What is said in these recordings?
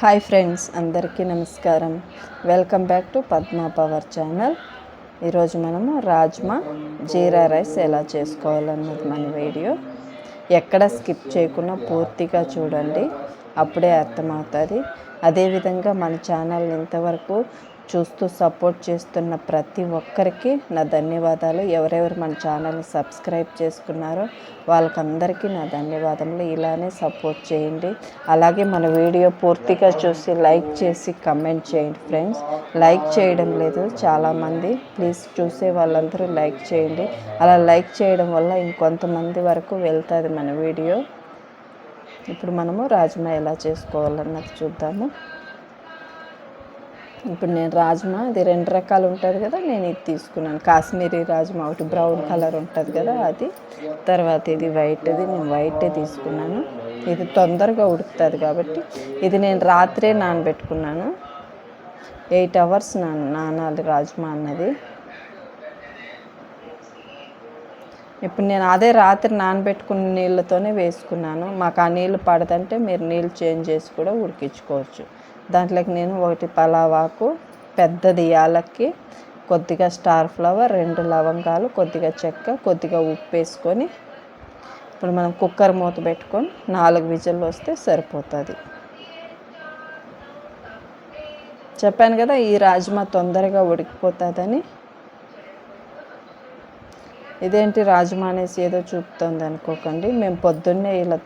Hi friends అందరికీ నమస్కారం. Welcome back to Padma power channel. ఈరోజు మనము రాజ్మా జీరా రైస్ ఎలా చేసుకోవాలన్నది మన వీడియో. ఎక్కడ స్కిప్ చేయకుండా పూర్తిగా చూడండి అప్పుడే అర్థమవుతుంది. అదేవిధంగా మన ఛానల్ ఇంతవరకు చూస్తూ సపోర్ట్ చేస్తున్న ప్రతి ఒక్కరికి నా ధన్యవాదాలు. ఎవరెవరు మన ఛానల్ని సబ్స్క్రైబ్ చేసుకున్నారో వాళ్ళకందరికీ నా ధన్యవాదములు. ఇలానే సపోర్ట్ చేయండి. అలాగే మన వీడియో పూర్తిగా చూసి లైక్ చేసి కమెంట్ చేయండి ఫ్రెండ్స్ లైక్ చేయడం లేదు. చాలామంది ప్లీజ్ చూసే వాళ్ళందరూ లైక్ చేయండి. అలా లైక్ చేయడం వల్ల ఇంకొంతమంది వరకు వెళ్తుంది మన వీడియో. ఇప్పుడు మనము రాజ్మా ఎలా చేసుకోవాలన్నది చూద్దాము. ఇప్పుడు నేను రాజ్మా ఇది రెండు రకాలు ఉంటుంది కదా నేను ఇది తీసుకున్నాను. కాశ్మీరీ రాజ్మా ఒకటి బ్రౌన్ కలర్ ఉంటుంది కదా అది. తర్వాత ఇది వైట్ది నేను వైటే తీసుకున్నాను. ఇది తొందరగా ఉడుకుతుంది కాబట్టి ఇది నేను రాత్రే నానబెట్టుకున్నాను. ఎయిట్ అవర్స్ నా నానాలి రాజ్మా అన్నది. ఇప్పుడు నేను అదే రాత్రి నానబెట్టుకున్న నీళ్ళతోనే వేసుకున్నాను. మాకు ఆ నీళ్ళు పడదంటే మీరు నీళ్ళు చేంజ్ చేసి కూడా ఉడికించుకోవచ్చు. దాంట్లోకి నేను ఒకటి పలావాకు పెద్దది యాలక్కి కొద్దిగా స్టార్ ఫ్లవర్ రెండు లవంగాలు కొద్దిగా చెక్క కొద్దిగా ఉప్పు వేసుకొని ఇప్పుడు మనం కుక్కర్ మూత పెట్టుకొని నాలుగు విజిల్లు వస్తే సరిపోతుంది. చెప్పాను కదా ఈ రాజ్మా తొందరగా ఉడికిపోతుందని. ఇదేంటి రాజ్మా అనేసి ఏదో చూపుతుంది అనుకోకండి. మేము పొద్దున్నే ఇలా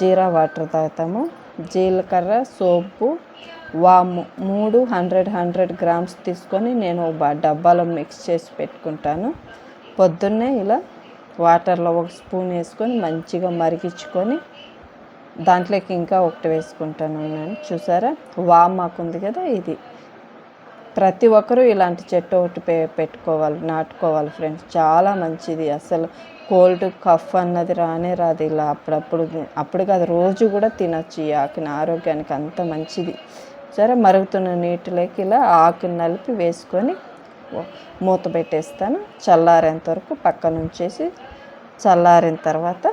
జీరా వాటర్ తాగుతాము. జీలకర్ర సోపు వాము మూడు హండ్రెడ్ హండ్రెడ్ గ్రామ్స్ తీసుకొని నేను డబ్బాలో మిక్స్ చేసి పెట్టుకుంటాను. పొద్దున్నే ఇలా వాటర్లో ఒక స్పూన్ వేసుకొని మంచిగా మరిగించుకొని దాంట్లోకి ఇంకా ఒకటి వేసుకుంటాను నేను. చూసారా? వామ్ మాకుంది కదా ఇది. ప్రతి ఒక్కరూ ఇలాంటి చెట్టు ఒకటి పె పెట్టుకోవాలి నాటుకోవాలి ఫ్రెండ్స్. చాలా మంచిది. అసలు కోల్డ్ కఫ్ అన్నది రానే రాదు ఇలా అప్పుడప్పుడు. అప్పుడు కాదు రోజు కూడా తినచ్చు ఈ ఆకుని. ఆరోగ్యానికి అంత మంచిది. సరే మరుగుతున్న నీటిలోకి ఇలా ఆకుని నలిపి వేసుకొని మూత పెట్టేస్తాను. చల్లారేంత వరకు పక్కన ఉంచేసి చల్లారిన తర్వాత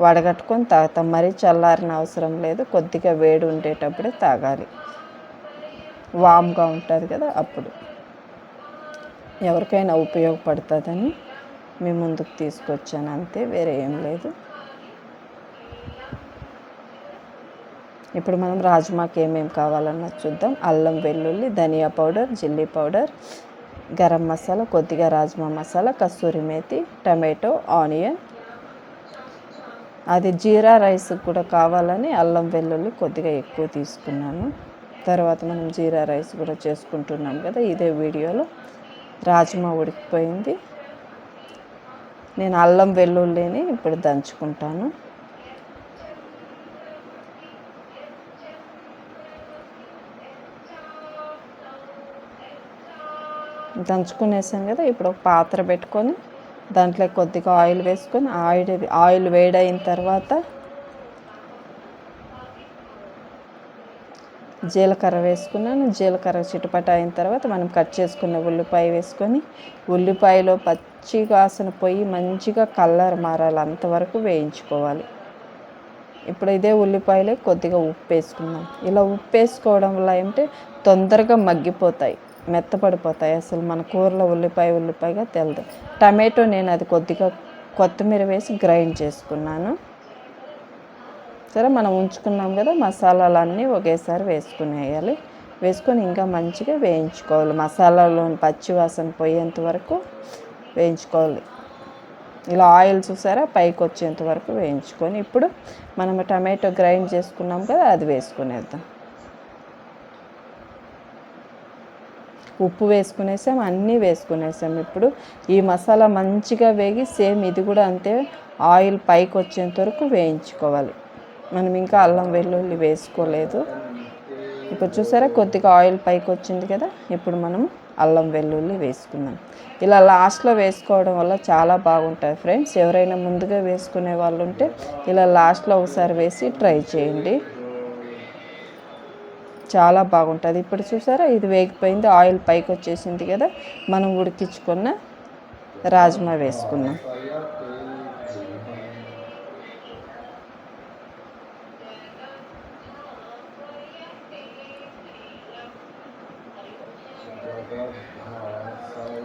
వడగట్టుకొని తాగుతాం. మరీ చల్లారిన అవసరం లేదు. కొద్దిగా వేడి ఉండేటప్పుడే తాగాలి. వామ్గా ఉంటుంది కదా అప్పుడు. ఎవరికైనా ఉపయోగపడుతుందని మీ ముందుకు తీసుకొచ్చాను అంతే వేరే ఏం లేదు. ఇప్పుడు మనం రాజ్మాకి ఏమేమి కావాలన్నది చూద్దాం. అల్లం వెల్లుల్లి ధనియా powder chilli powder garam masala కొద్దిగా రాజ్మా మసాలా కస్తూరి మేతి టమాటో ఆనియన్. అది జీరా రైస్ కూడా కావాలని అల్లం వెల్లుల్లి కొద్దిగా ఎక్కువ తీసుకున్నాను. తర్వాత మనం జీరా రైస్ కూడా చేసుకుంటున్నాం కదా ఇదే వీడియోలో. రాజ్మా ఉడికిపోయింది. నేను అల్లం వెల్లుల్లిని ఇప్పుడు దంచుకుంటాను. దంచుకునేసాం కదా ఇప్పుడు ఒక పాత్ర పెట్టుకొని దాంట్లో కొద్దిగా ఆయిల్ వేసుకొని ఆయిల్ ఆయిల్ వేడైన తర్వాత జీలకర్ర వేసుకున్నాను. జీలకర్ర చిటపట అయిన తర్వాత మనం కట్ చేసుకున్న ఉల్లిపాయ వేసుకొని ఉల్లిపాయలో పచ్చి వాసన పోయి మంచిగా కలర్ మారాలి. అంతవరకు వేయించుకోవాలి. ఇప్పుడు ఇదే ఉల్లిపాయలే కొద్దిగా ఉప్పు వేసుకుందాం. ఇలా ఉప్పు వేసుకోవడం వల్ల ఏమిటి తొందరగా మగ్గిపోతాయి మెత్తపడిపోతాయి. అసలు మన కూరలో ఉల్లిపాయ ఉల్లిపాయగా తెలదు. టమాటో నేను అది కొద్దిగా కొత్తిమీర వేసి గ్రైండ్ చేసుకున్నాను. సరే మనం ఉంచుకున్నాం కదా మసాలాలన్నీ ఒకేసారి వేసుకునేయాలి. వేసుకొని ఇంకా మంచిగా వేయించుకోవాలి. మసాలాలోని పచ్చివాసన పోయేంత వరకు వేయించుకోవాలి. ఇలా ఆయిల్ చూసారా? పైకి వచ్చేంత వరకు వేయించుకొని ఇప్పుడు మనం టమాటో గ్రైండ్ చేసుకున్నాం కదా అది వేసుకునేద్దాం. ఉప్పు వేసుకునేసాం అన్నీ వేసుకునేసాం. ఇప్పుడు ఈ మసాలా మంచిగా వేగి సేమ్ ఇది కూడా అంతే ఆయిల్ పైకి వచ్చేంత వరకు వేయించుకోవాలి. మనం ఇంకా అల్లం వెల్లుల్లి వేసుకోలేదు. ఇప్పుడు చూసారా కొద్దిగా ఆయిల్ పైకి వచ్చింది కదా ఇప్పుడు మనం అల్లం వెల్లుల్లి వేసుకుందాం. ఇలా లాస్ట్లో వేసుకోవడం వల్ల చాలా బాగుంటుంది ఫ్రెండ్స్. ఎవరైనా ముందుగా వేసుకునే వాళ్ళు ఉంటే ఇలా లాస్ట్లో ఒకసారి వేసి ట్రై చేయండి. చాలా బాగుంటుంది. ఇప్పుడు చూసారా ఇది వేగిపోయింది ఆయిల్ పైకి వచ్చేసింది కదా మనం ఉడికించుకున్న రాజ్మా వేసుకున్నాం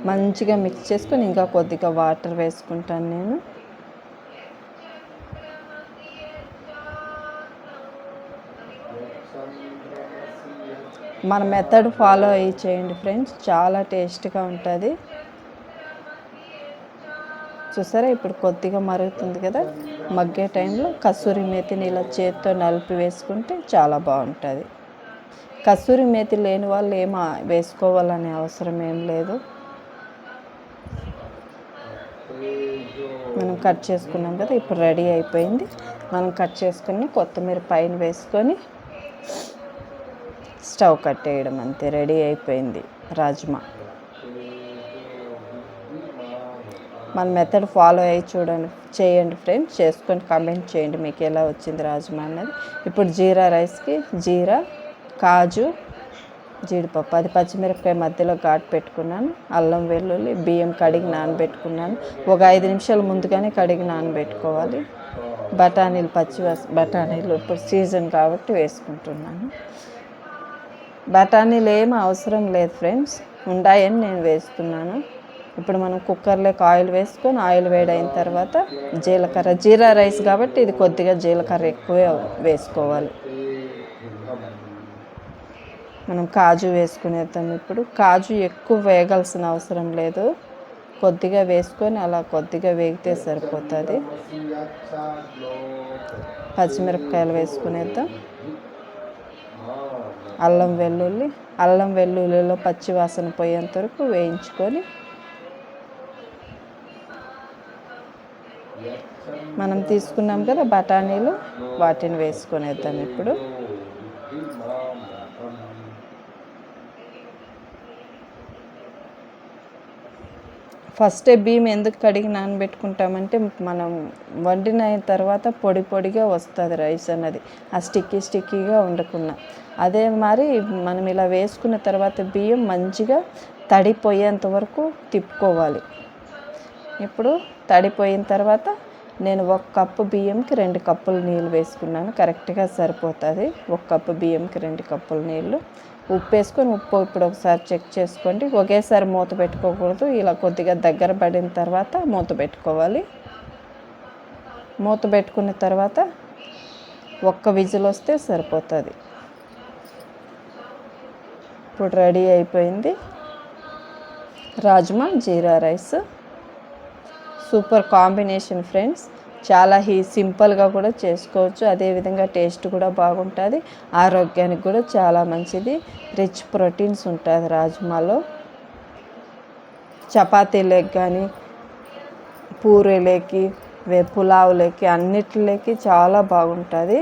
మంచిగా మిక్స్ చేసుకొని ఇంకా కొద్దిగా వాటర్ వేసుకుంటాను నేను. మన మెథడ్ ఫాలో అయ్యి చేయండి ఫ్రెండ్స్ చాలా టేస్ట్గా ఉంటుంది. చూసారా? ఇప్పుడు కొద్దిగా మరుగుతుంది కదా? మగ్గే టైంలో కస్తూరి మేతిని ఇలా చేత్తో నలిపి వేసుకుంటే చాలా బాగుంటుంది. కస్తూరి మేతి లేని వాళ్ళు ఏమా వేసుకోవాలనే అవసరం ఏం లేదు. మనం కట్ చేసుకున్నాం కదా ఇప్పుడు రెడీ అయిపోయింది. మనం కట్ చేసుకుని కొత్తిమీర పైన వేసుకొని స్టవ్ కట్టేయడం అంతే రెడీ అయిపోయింది రాజ్మా. మన మెథడ్ ఫాలో అయ్యి చూడండి చేయండి ఫ్రెండ్స్ చేసుకొని కమెంట్ చేయండి మీకు ఎలా వచ్చింది రాజ్మా అన్నది. ఇప్పుడు జీరా రైస్కి జీరా కాజు జీడిపప్పు. అది పచ్చిమిరపకాయ మధ్యలో ఘాటు పెట్టుకున్నాను. అల్లం వెల్లుల్లి బియ్యం కడిగి నానబెట్టుకున్నాను. ఒక ఐదు నిమిషాలు ముందుగానే కడిగి నానబెట్టుకోవాలి. బఠానీలు పచ్చి బఠానీలు ఇప్పుడు సీజన్ కాబట్టి వేసుకుంటున్నాను. బఠానీలు ఏం అవసరం లేదు ఫ్రెండ్స్. ఉండాయని నేను వేస్తున్నాను. ఇప్పుడు మనం కుక్కర్లోకి ఆయిల్ వేసుకొని ఆయిల్ వేడైన తర్వాత జీలకర్ర జీరా రైస్ కాబట్టి ఇది కొద్దిగా జీలకర్ర ఎక్కువే వేసుకోవాలి. మనం కాజు వేసుకునేద్దాం ఇప్పుడు కాజు ఎక్కువ వేగాల్సిన అవసరం లేదు. కొద్దిగా వేసుకొని అలా కొద్దిగా వేగితే సరిపోతుంది. పచ్చిమిరపకాయలు వేసుకునేద్దాం. అల్లం వెల్లుల్లి అల్లం వెల్లుల్లిలో పచ్చి వాసన పోయేంత వరకు వేయించుకొని మనం తీసుకున్నాం కదా బఠానీలు వాటిని వేసుకునేద్దాం ఇప్పుడు. ఫస్టే బియ్యం ఎందుకు కడిగి నానబెట్టుకుంటామంటే మనం వండిన తర్వాత పొడి పొడిగా వస్తుంది రైస్ అన్నది. ఆ స్టిక్కీ స్టిక్కీగా ఉండకుండా. అదే మరి మనం ఇలా వేసుకున్న తర్వాత బియ్యం మంచిగా తడిపోయేంత వరకు తిప్పుకోవాలి. ఇప్పుడు తడిపోయిన తర్వాత నేను ఒక కప్పు బియ్యంకి రెండు కప్పులు నీళ్ళు వేసుకున్నాను. కరెక్ట్గా సరిపోతుంది. ఒక కప్పు బియ్యంకి రెండు కప్పులు నీళ్ళు. ఉప్పు వేసుకొని ఉప్పు ఇప్పుడు ఒకసారి చెక్ చేసుకోండి. ఒకేసారి మూత పెట్టుకోకూడదు. ఇలా కొద్దిగా దగ్గర పడిన తర్వాత మూత పెట్టుకోవాలి. మూత పెట్టుకున్న తర్వాత ఒక్క విజిల్ వస్తే సరిపోతుంది. ఇప్పుడు రెడీ అయిపోయింది rajma jeera rice. Super combination friends. చాలా హీ సింపుల్గా కూడా చేసుకోవచ్చు. అదేవిధంగా టేస్ట్ కూడా బాగుంటుంది. ఆరోగ్యానికి కూడా చాలా మంచిది. రిచ్ ప్రోటీన్స్ ఉంటుంది రాజ్మాలో. చపాతీలకు కానీ పూరీలకి వే పులావులకి అన్నిటిలోకి చాలా బాగుంటుంది.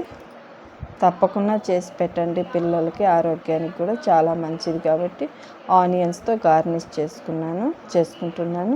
తప్పకుండా చేసి పెట్టండి పిల్లలకి. ఆరోగ్యానికి కూడా చాలా మంచిది కాబట్టి ఆనియన్స్తో గార్నిష్ చేసుకున్నాను చేసుకుంటున్నాను.